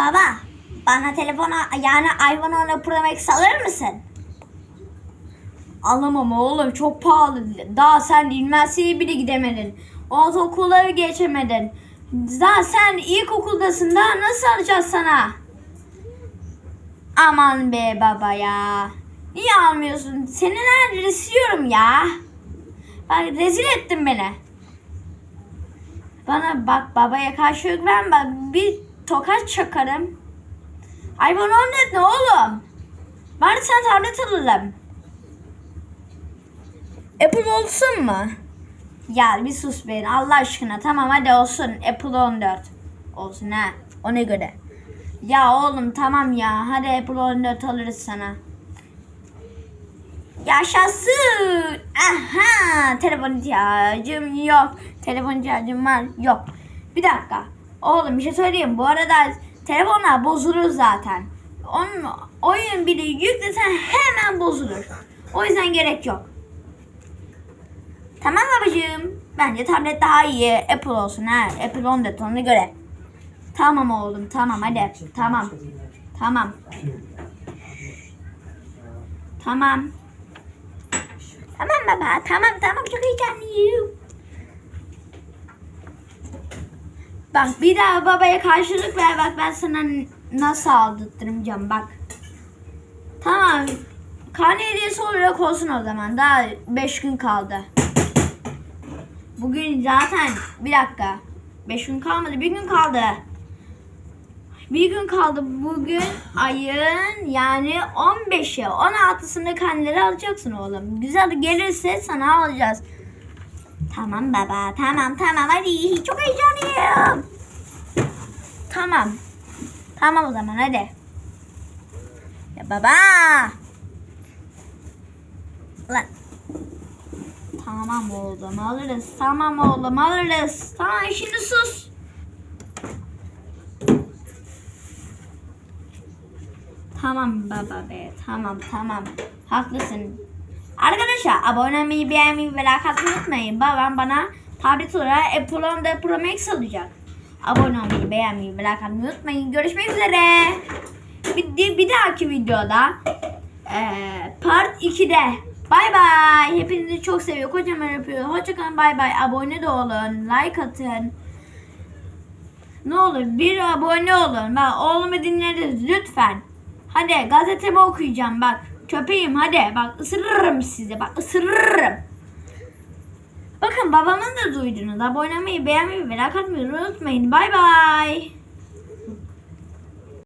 Baba bana telefona yani iPhone 10 Pro Max alır mısın? Alamam oğlum çok pahalı. Daha sen üniversiteye bile gidemedin. Ortaokulları geçemedin. Daha sen ilkokuldasın daha nasıl alacağız sana? Aman be baba ya. Niye almıyorsun? Seni nerede istiyorum ya. Bak rezil ettin beni. Bana bak babaya karşılık ver bak bir tokat çakarım. iPhone 14 ne oğlum? Bari sen tablet alalım. Apple olsun mu? Ya bir sus be Allah aşkına tamam hadi olsun Apple 14 olsun ha ona göre. Ya oğlum tamam ya hadi Apple 14 alırız sana. Yaşasın. Aha telefon ihtiyacım yok. Telefon ihtiyacım var yok. Bir dakika. Oğlum bir şey söyleyeyim. Bu arada telefonlar bozulur zaten. Onun oyun bile yüklesen hemen bozulur. O yüzden gerek yok. Tamam babacığım. Bence tablet daha iyi. Apple olsun ha. Apple 14 ona göre. Tamam oğlum tamam hadi. Tamam. Tamam. Tamam. Tamam baba. Tamam tamam çok heyecanlıyım. Bak bir daha babaya karşılık ver bak ben sana nasıl aldırtıracağım bak. Tamam. Karne hediyesi olarak olsun o zaman. Daha 5 gün kaldı. Bugün zaten bir dakika. 5 gün kalmadı. Bir gün kaldı. Bir gün kaldı. Bugün ayın yani 15'i 16'sında karneleri alacaksın oğlum. Güzel gelirse sana alacağız. Tamam baba. Tamam tamam. Hadi. Çok heyecanlıyım. Tamam. Tamam o zaman hadi. Ya baba. Lan. Tamam oğlum alırız. Tamam oğlum alırız. Tamam şimdi sus. Tamam baba be. Tamam tamam. Haklısın. Arkadaşlar abone olmayı, beğenmeyi ve like atmayı unutmayın. Babam bana tablet olarak Apple 14 Pro Max alacak. Abone olmayı, beğenmeyi ve like atmayı unutmayın. Görüşmek üzere. Bir, bir dahaki videoda eee, part 2'de Bay bay. Hepinizi çok seviyor. Kocaman öpüyor. Hoşçakalın. Bay bay. Abone de olun. Like atın. Ne olur bir abone olun. Bak oğlumu dinleriz lütfen. Hadi gazetemi okuyacağım bak. Köpeğim hadi. Bak ısırırım sizi. Bak ısırırım. Bakın babamın da duydunuz. Abone olmayı, beğenmeyi ve like atmayı unutmayın. Bay bay.